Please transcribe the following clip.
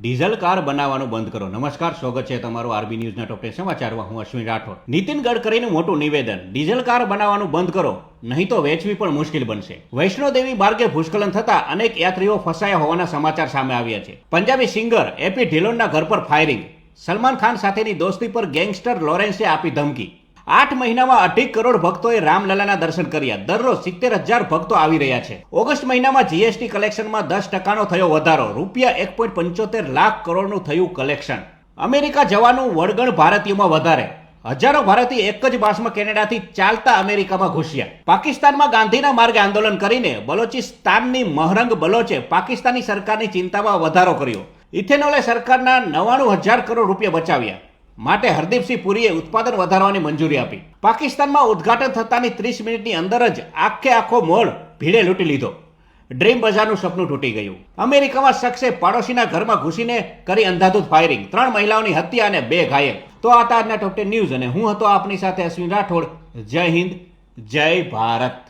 Diesel car બનાવવાનું બંધ કરો. નમસ્કાર, સ્વાગત છે તમારું આરબી ન્યૂઝના ટોપ ટેન સમાચારમાં. હું અશ્વિન રાઠોડ. નીતિન ગડકરીનું મોટું નિવેદન, ડીઝલ કાર બનાવવાનું બંધ કરો. નહીં તો વેચવી પણ મુશ્કેલ બનશે. વૈષ્ણોદેવી માર્ગે ભૂસ્ખલન થતા અનેક યાત્રીઓ ફસાયા હોવાના સમાચાર સામે આવ્યા છે. પંજાબી સિંગર એપી ઢિલોનના ઘર પર ફાયરિંગ. સલમાન ખાન સાથેની દોસ્તી પર ગેંગસ્ટર લોરેન્સે આપી ધમકી. આઠ મહિનામાં અઢી કરોડ ભક્તોએ રામલલાના દર્શન કર્યા. દરરોજ સિત્તેર હજાર ભક્તો આવી રહ્યા છે. ઓગસ્ટ મહિનામાં જીએસટી કલેક્શનમાં દસ ટકાનો થયો વધારો. રૂપિયા એક પોઈન્ટ પંચોતેર લાખ કરોડનું થયું કલેક્શન. અમેરિકા જવાનું વળગણ ભારતીયોમાં વધારે. હજારો ભારતીય એક જ બાસમાં કેનેડાથી ચાલતા અમેરિકામાં ઘૂસ્યા. પાકિસ્તાનમાં ગાંધીના માર્ગે આંદોલન કરીને બલોચિસ્તાનની મહરંગ બલોચે પાકિસ્તાની સરકારની ચિંતામાં વધારો કર્યો. ઇથેનોલે સરકારના નવ્વાણું હજાર કરોડ રૂપિયા બચાવ્યા. માટે હરદીપસિંહ પુરીએ ઉત્પાદન વધારવાની મંજૂરી આપી. પાકિસ્તાનમાં ઉદ્ઘાટન થતાની ત્રીસ મિનિટની અંદર જ આખે આખો મોલ ભીડે લૂંટી લીધો. ડ્રીમ બજારનું સપનું તૂટી ગયું. અમેરિકામાં શખ્સે પાડોશીના ઘરમાં ઘૂસીને કરી અંધાધૂત ફાયરિંગ. ત્રણ મહિલાઓની હત્યા અને બે ઘાયલ. તો આ આજના ટોપ ન્યૂઝ અને હું હતો આપની સાથે અશ્વિન રાઠોડ. જય હિન્દ, જય ભારત.